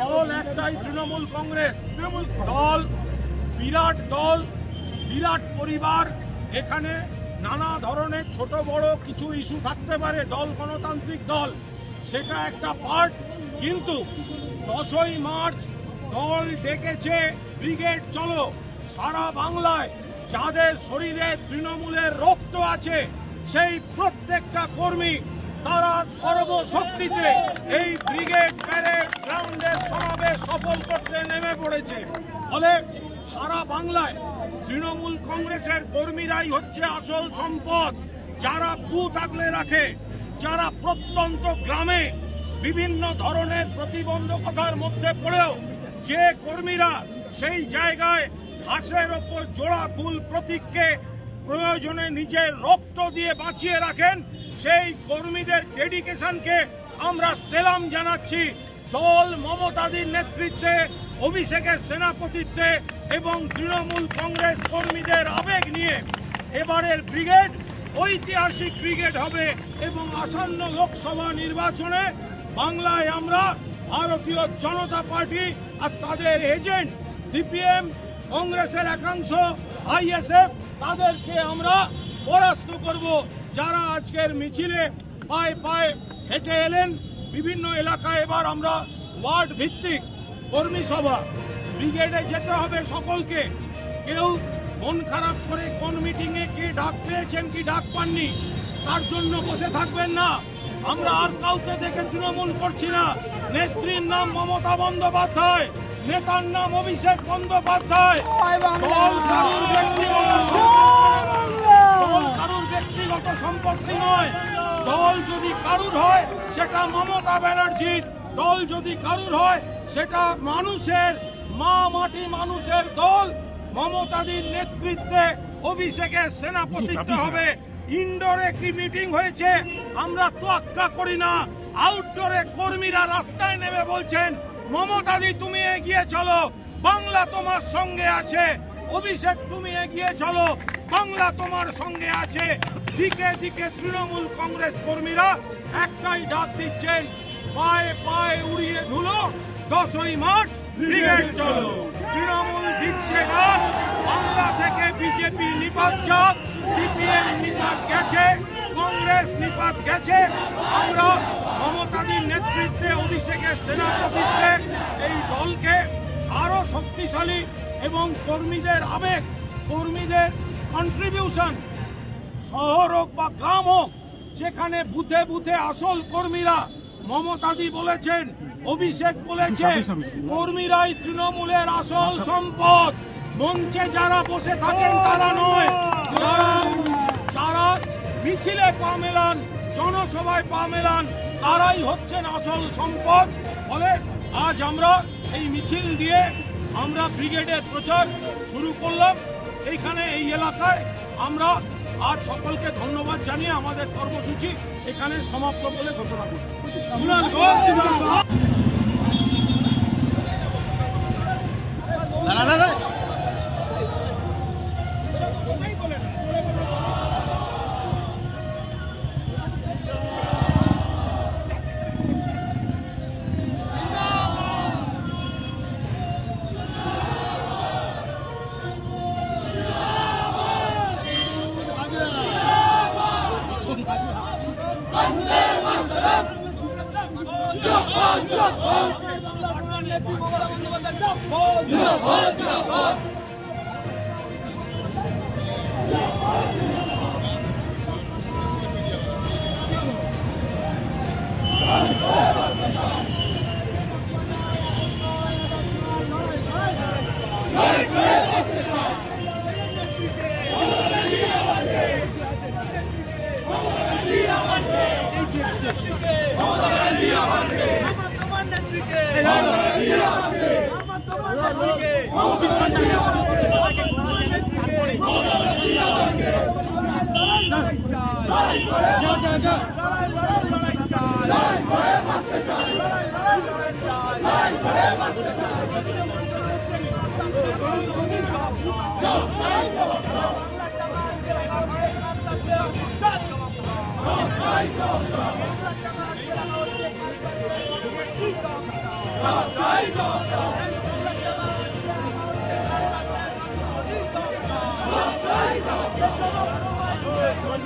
দল একটাই তৃণমূল কংগ্রেস। দল, বিরাট দল, বিরাট পরিবার। এখানে নানা ধরনের ছোট, বড় কিছু ইস্যু থাকতে পারে, দল গণতান্ত্রিক দল। সেটা একটা পার্ট। কিন্তু দশই মার্চ দল ডেকেছে, ব্রিগেড, চলো। সারা বাংলায় যাদের শরীরে তৃণমূলের রক্ত আছে, সেই প্রত্যেকটা কর্মী তারা সর্বশক্তিতে এই ব্রিগেড প্যারেড গ্রাউন্ডের সমাবেশ সফল করতে নেমে পড়েছে। ফলে সারা বাংলায় তৃণমূল কংগ্রেসের কর্মীরাই হচ্ছে আসল সম্পদ। যারা বুথ আগলে রাখে, যারা প্রত্যন্ত গ্রামে বিভিন্ন ধরনের প্রতিবন্ধকতার মধ্যে পড়েও যে কর্মীরা সেই জায়গায় ঘাসের ওপর জোড়া ফুল প্রতীককে প্রয়োজনে নিজের রক্ত দিয়ে বাঁচিয়ে রাখেন। সেই কর্মীদের ডেডিকেশনকে আমরা সেলাম জানাচ্ছি। দল মমতাদির নেতৃত্বে, অভিষেকের সেনাপতিত্বে এবং তৃণমূল কংগ্রেস কর্মীদের আবেগ নিয়ে এবারের ব্রিগেড ঐতিহাসিক ব্রিগেড হবে এবং আসন্ন লোকসভা নির্বাচনে বাংলায় আমরা ভারতীয় জনতা পার্টি আর তাদের এজেন্ট, সিপিএম, কংগ্রেসের একাংশ, আইএসএফ তাদেরকে আমরা পরাস্ত করব। যারা আজকের মিছিলে পায়ে পায়ে হেঁটে এলেন, বিভিন্ন এলাকায় এবার আমরা ওয়ার্ড ভিত্তিক কর্মী সভা, ব্রিগেডে যেতে হবে সকলকে। কেউ মন খারাপ করে কোন মিটিংয়ে কে ডাক পেয়েছেন, কি ডাক পাননি, তার জন্য বসে থাকবেন না। আমরা আর কাউকে দেখে তৃণমূল করছি না। নেত্রীর নাম মমতা বন্দ্যোপাধ্যায়। নেতার নাম অভিষেক বন্দ্যোপাধ্যায়। দল কারুর ব্যক্তিগত সম্পত্তি। নয়। দল কারুর ব্যক্তিগত সম্পত্তি নয়। দল যদি কারুর হয় সেটা মমতা ব্যানার্জির। দল যদি কারুর হয় সেটা মানুষের। মা মাটি মানুষের দল। মমতাদির নেতৃত্বে অভিষেকের সেনাপতিত্ব হবে। ইনডোরে কি মিটিং হয়েছে? আমরা তোয়াক্কা করি না। আউটডোরে কর্মীরা রাস্তায় নেমে বলছেন মমতাদি, তুমি এগিয়ে চলো। বাংলা তোমার সঙ্গে আছে। অভিষেক, তুমি এগিয়ে চলো। বাংলা তোমার সঙ্গে আছে। দিকে দিকে তৃণমূল কংগ্রেস কর্মীরা একটাই ডাক দিচ্ছেন পায়ে পায়ে উড়িয়ে ধুলো, দশই মার্চ, ব্রিগেড চলো। তৃণমূল দিচ্ছে গাছ বাংলা থেকে বিজেপি নিপাত সিপিএম নিপাত গেছে। কংগ্রেস নিপাত গেছে আমরা মমতাদির নেতৃত্বে অভিষেকের সেনাপতিত্বে এই দলকে আরও শক্তিশালী এবং কর্মীদের আবেগ কর্মীদের কন্ট্রিবিউশন শহর হোক বা গ্রাম হোক যেখানে বুথে বুথে আসল কর্মীরা মমতাদি বলেছেন অভিষেক বলেছেন কর্মীরাই তৃণমূলের আসল সম্পদ। মঞ্চে যারা বসে থাকেন তারা নয় যারা মিছিলে পা মেলান জনসভায় পা মেলান তারাই হচ্ছেন আসল সম্পদ। ফলে আজ আমরা এই মিছিল দিয়ে আমরা ব্রিগেডের প্রচার শুরু করলাম। এইখানে এই এলাকায় আমরা আজ সকলকে ধন্যবাদ জানিয়ে আমাদের কর্মসূচি এখানে সমাপ্ত বলে ঘোষণা করছি। কুণাল ঘোষ, কুণাল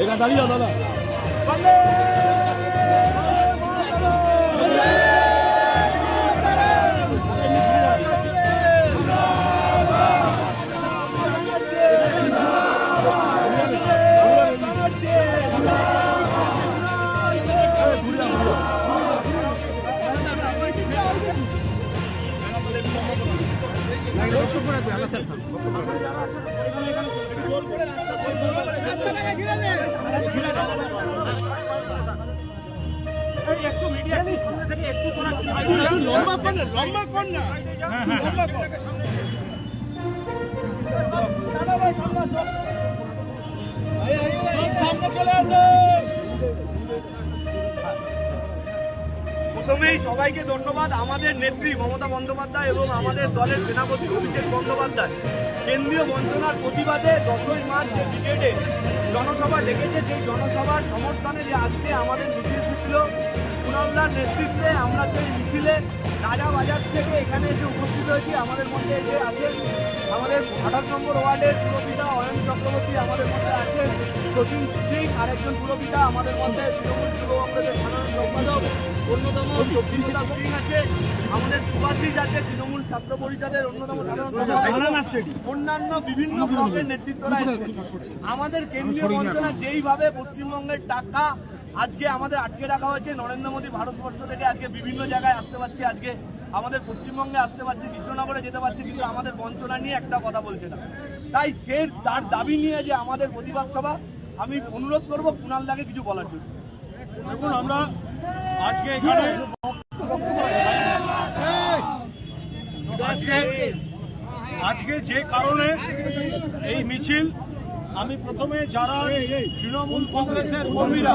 এখানে দাঁড়িয়ে দাদা প্রথমেই সবাইকে ধন্যবাদ, আমাদের নেত্রী মমতা বন্দ্যোপাধ্যায় এবং আমাদের দলের সেনাপতি অভিষেক বন্দ্যোপাধ্যায়। কেন্দ্রীয় বঞ্চনার প্রতিবাদে দশই মার্চ যে ব্রিগেডে জনসভা ডেকেছে, সেই জনসভার সমর্থনে যে আজকে আমাদের মিছিল ছিল কুণালদার নেতৃত্বে আমরা সেই মিছিলে রাজা বাজার থেকে এখানে এসে উপস্থিত হয়েছি। আমাদের মধ্যে এসে আছেন আমাদের আঠাশ নম্বর ওয়ার্ডের পুরপিতা অয়ন চক্রবর্তী আমাদের মধ্যে আছেন। সচিন সিং আরেকজন পুরপিতা আমাদের মধ্যে তৃণমূল যুব কংগ্রেসের সাধারণ সম্পাদক অন্যতম সিং আছে। আমাদের সুভাষিস আছে তৃণমূল ছাত্র পরিষদের অন্যতম সাধারণ সম্পাদক। অন্যান্য বিভিন্ন ব্লকের নেতৃত্বরা এসেছে আমাদের কেন্দ্রীয় মন্ত্রণা যেইভাবে পশ্চিমবঙ্গের টাকা আজকে আমাদের আটকে রাখা হয়েছে। নরেন্দ্র মোদী ভারতবর্ষ থেকে আজকে বিভিন্ন জায়গায় আসতে পারছে। আজকে আমাদের পশ্চিমবঙ্গে আসতে পারছে কৃষ্ণনগরে যেতে পারছে কিন্তু আমাদের বঞ্চনা নিয়ে একটা কথা বলছে না। তাই সে তার দাবি নিয়ে যে আমাদের প্রতিবাদ সভা আমি অনুরোধ করব কুণাল দাকে কিছু বলার জন্য। দেখুন আমরা আজকে এখানে আজকে আজকে যে কারণে এই মিছিল আমি প্রথমে যারা তৃণমূল কংগ্রেসের কর্মীরা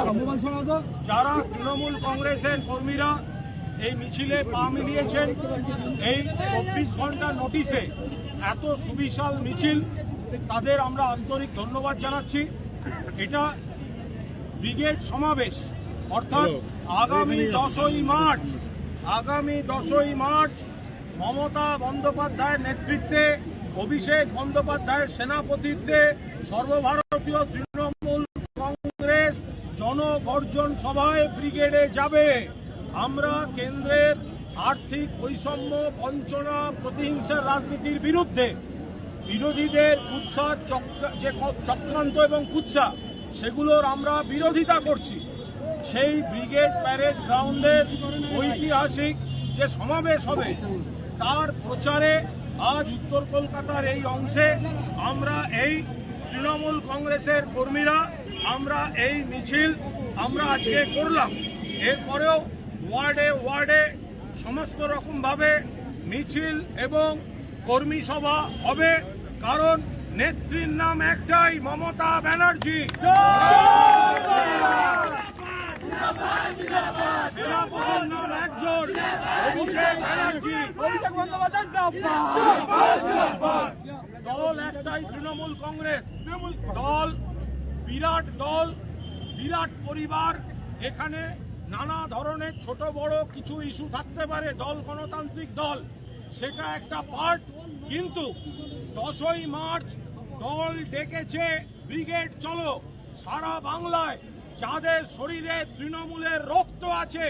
যারা তৃণমূল কংগ্রেসের কর্মীরা এই মিছিলে পা মিলিয়েছেন এই চব্বিশ ঘণ্টা নোটিশে এত সুবিশাল মিছিল তাদের আমরা আন্তরিক ধন্যবাদ জানাচ্ছি। এটা ব্রিগেড সমাবেশ অর্থাৎ আগামী দশই মার্চ আগামী দশই মার্চ মমতা বন্দ্যোপাধ্যায়ের নেতৃত্বে অভিষেক বন্দ্যোপাধ্যায়ের সেনাপতিত্বে সর্বভারতীয় তৃণমূল কংগ্রেস জনগর্জন সভায় ব্রিগেডে যাবে। আমরা কেন্দ্রের আর্থিক বৈষম্য বঞ্চনা প্রতিহিংসার রাজনীতির বিরুদ্ধে বিরোধীদের কুৎসা যে চক্রান্ত এবং কুৎসা, সেগুলোর আমরা বিরোধিতা করছি। সেই ব্রিগেড প্যারেড গ্রাউন্ডের ঐতিহাসিক যে সমাবেশ হবে, তার প্রচারে আজ উত্তর কলকাতার এই অংশে আমরা এই তৃণমূল কংগ্রেসের কর্মীরা, আমরা এই মিছিল আমরা আজকে করলাম। এরপরেও ওয়ার্ডে ওয়ার্ডে সমস্ত রকমভাবে মিছিল এবং কর্মী সভা হবে, কারণ নেত্রীর নাম একটাই মমতা ব্যানার্জি। দল একটাই তৃণমূল কংগ্রেস দল বিরাট দল বিরাট পরিবার এখানে নানা ধরনের ছোট বড় কিছু ইস্যু থাকতে পারে দল গণতান্ত্রিক দল সেটা একটা পার্ট কিন্তু দশই মার্চ দল ডেকেছে ব্রিগেড চলো সারা বাংলায় যাদের শরীরে তৃণমূলের রক্ত আছে